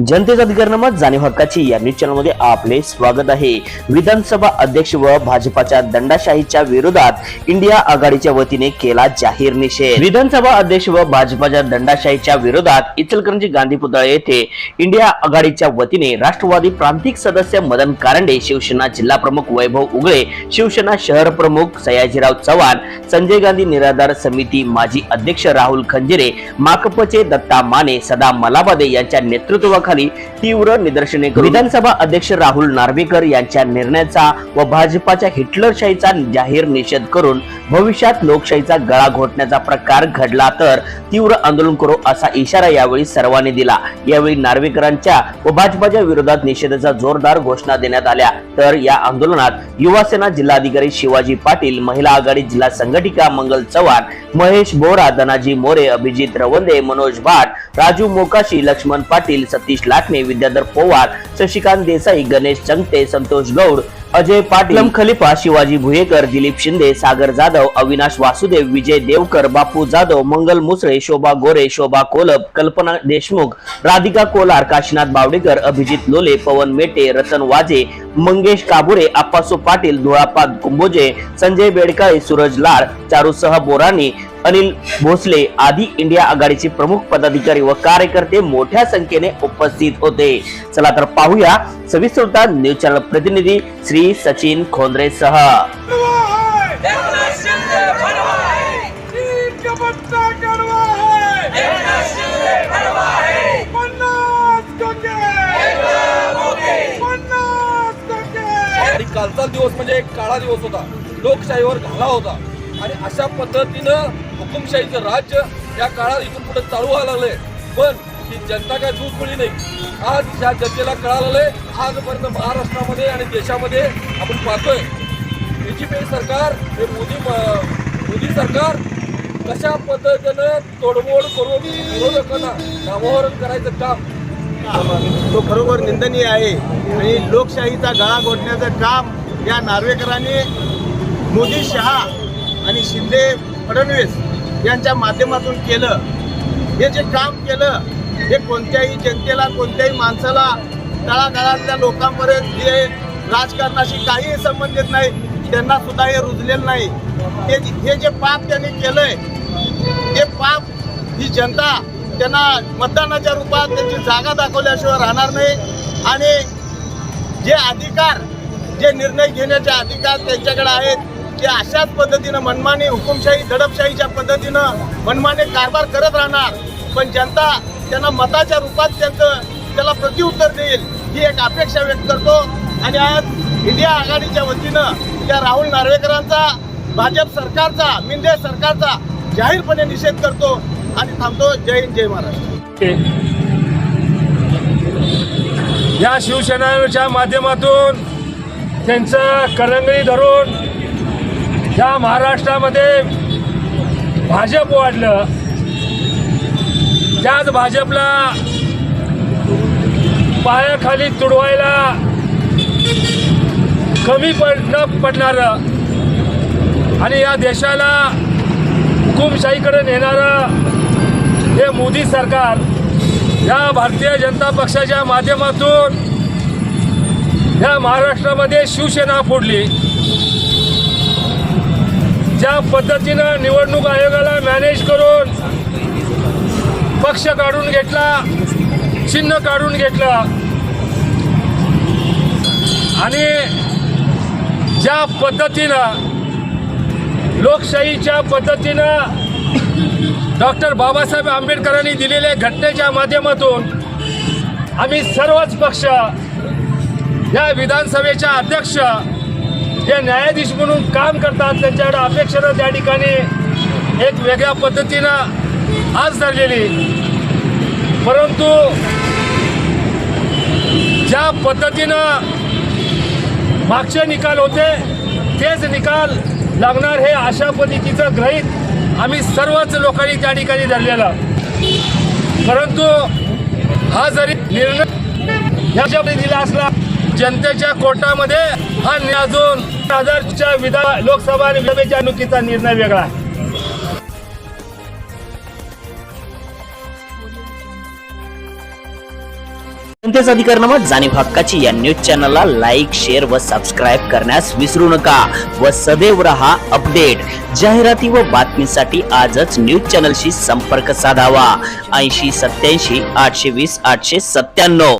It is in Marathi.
जनतेचा अधिकारनामा जाणीव हक्काची या न्यूज चॅनलमध्ये आपले स्वागत आहे. विधानसभा अध्यक्ष व भाजपाच्या दंडाशाहीच्या विरोधात इंडिया आघाडीच्या वतीने केला जाहीर निषेध. विधानसभा अध्यक्ष व भाजपाच्या दंडाशाहीच्या विरोधात इचलकरंजी गांधी पुतळे येथे इंडिया आघाडीच्या वतीने राष्ट्रवादी प्रांतिक सदस्य मदन कारंडे शिवसेना जिल्हा प्रमुख वैभव उगळे शिवसेना शहर प्रमुख सयाजीराव चव्हाण संजय गांधी निराधार समिती माजी अध्यक्ष राहुल खंजिरे माकपचे दत्ता माने सदा मलाबादे यांच्या नेतृत्वाखाली तीव्र निदर्शने करून विधानसभा अध्यक्ष राहुल नार्वेकर यांच्या निर्णयाचा व भाजपाच्या हिटलरशाहीचा जाहीर निषेध करून भविष्यात लोकशाहीचा गळा घोटण्याचा प्रकार घडला तर तीव्र आंदोलन करू असा इशारा यावेळी सर्वांनी दिला. यावेळी नार्वेकरांच्या व भाजपाच्या विरोधात निषेधाचा जोरदार घोषणा देण्यात आल्या. तर या आंदोलनात युवासेना जिल्हाधिकारी शिवाजी पाटील महिला आघाडी जिल्हा संघटिका मंगल चव्हाण महेश बोरा धनाजी मोरे अभिजित रवंदे मनोज भाट राजू मोकाशी लक्ष्मण पाटील सतीश सतीश लाटणे विद्याधर पवार शशिकांत देसाई गणेश चंगते संतोष गौड अजय पाटील खलिफा शिवाजी भुयेकर दिलीप शिंदे सागर जाधव अविनाश वासुदेव विजय देवकर बापू जाधव मंगल मुसळे शोभा गोरे शोभा कोलब कल्पना देशमुख राधिका कोलार काशीनाथ बावडेकर अभिजित लोले पवन मेटे रतन वाजे मंगेश काबुरे आप्पासो पाटील धुळापाद कुंभोजे संजय बेडकाळे सूरज लाड चारुसह बोराणी अनिल भोसले आदी इंडिया आघाडीचे प्रमुख पदाधिकारी व कार्यकर्ते मोठ्या संख्येने उपस्थित होते. चला तर पाहूया सविस्तर न्यूज चॅनल प्रतिनिधी श्री सचिन खोंद्रे सह. कालचा दिवस म्हणजे एक काळा दिवस होता. लोकशाहीवर घाला होता. आणि अशा पद्धतीनं हुकुमशाहीचं राज्य या काळात इथून पुढे चालू व्हायला लागले पण ही जनता काय दूध पडली नाही. आज या जनतेला कळालेलं आहे आजपर्यंत महाराष्ट्रामध्ये आणि देशामध्ये आपण पाहतोय बीजेपी सरकार हे मोदी मोदी सरकार कशा पद्धतीनं तोडमोड करून विरोधकांना नामोहरण करायचं काम? तो खरोखर निंदनीय आहे आणि लोकशाहीचा गळा घोटण्याचं काम या नार्वेकरांनी मोदी शहा आणि शिंदे फडणवीस यांच्या माध्यमातून केलं. हे जे काम केलं हे कोणत्याही जनतेला कोणत्याही माणसाला तळागाळातल्या लोकांपर्यंत जे राजकारणाशी काहीही संबंधित नाही त्यांना सुद्धा हे रुजलेलं नाही. ते हे जे पाप त्यांनी केलंय ते पाप ही जनता त्यांना मतदानाच्या रूपात त्यांची जागा दाखवल्याशिवाय राहणार नाही. आणि जे अधिकार जे निर्णय घेण्याचे अधिकार त्यांच्याकडे आहेत की अशाच पद्धतीनं मनमानी हुकुमशाही दडपशाहीच्या पद्धतीनं मनमाने कारभार करत राहणार. पण जनता त्यांना मताच्या रूपात त्यांचं त्याला प्रत्युत्तर देईल ही एक अपेक्षा व्यक्त करतो. आणि आज इंडिया आघाडीच्या वतीनं त्या राहुल नार्वेकरांचा भाजप सरकारचा मिंदे सरकारचा जाहीरपणे निषेध करतो आणि थांबतो. जय हिंद जय महाराष्ट्र. या शिवसेनेच्या माध्यमातून त्यांचं करंगळी धरून या महाराष्ट्रामध्ये भाजप वाढलं. त्याच भाजपला पायाखाली तुडवायला कमी पड न पडणारं आणि या देशाला हुकुमशाहीकडे नेणारं हे मोदी सरकार या भारतीय जनता पक्षाच्या माध्यमातून या महाराष्ट्रामध्ये शिवसेना फोडली. ज्या पद्धतीनं निवडणूक आयोगाला मॅनेज करून पक्ष काढून घेतला चिन्ह काढून घेतलं आणि ज्या पद्धतीनं लोकशाहीच्या पद्धतीनं डॉक्टर बाबासाहेब आंबेडकरांनी दिलेल्या घटनेच्या माध्यमातून आम्ही सर्वच पक्ष या विधानसभेच्या अध्यक्ष जे न्यायाधीश म्हणून काम करतात त्यांच्याकडे अपेक्षानं त्या ठिकाणी एक वेगळ्या पद्धतीनं आज धरलेली. परंतु ज्या पद्धतीनं मागचे निकाल होते तेच निकाल लागणार हे अशा पद्धतीचं ग्रहित आम्ही सर्वच लोकांनी त्या ठिकाणी धरलेलं. परंतु हा जरी निर्णय दिला असला जनतेच्या कोर्टामध्ये हा अजून हजारच्या विधान लोकसभा आणि विधानसभेच्या निवडणुकीचा निर्णय वेगळा आहे. कोणतेच अधिकारनामा जाणीव हक्काची या न्यूज चॅनलला लाईक शेअर व सबस्क्राईब करण्यास विसरू नका व सदैव रहा अपडेट जाहिराती व बातमीसाठी आजच न्यूज चॅनलशी संपर्क साधावा. ऐंशी सत्याऐंशी आठशे वीस आठशे सत्त्याण्णव.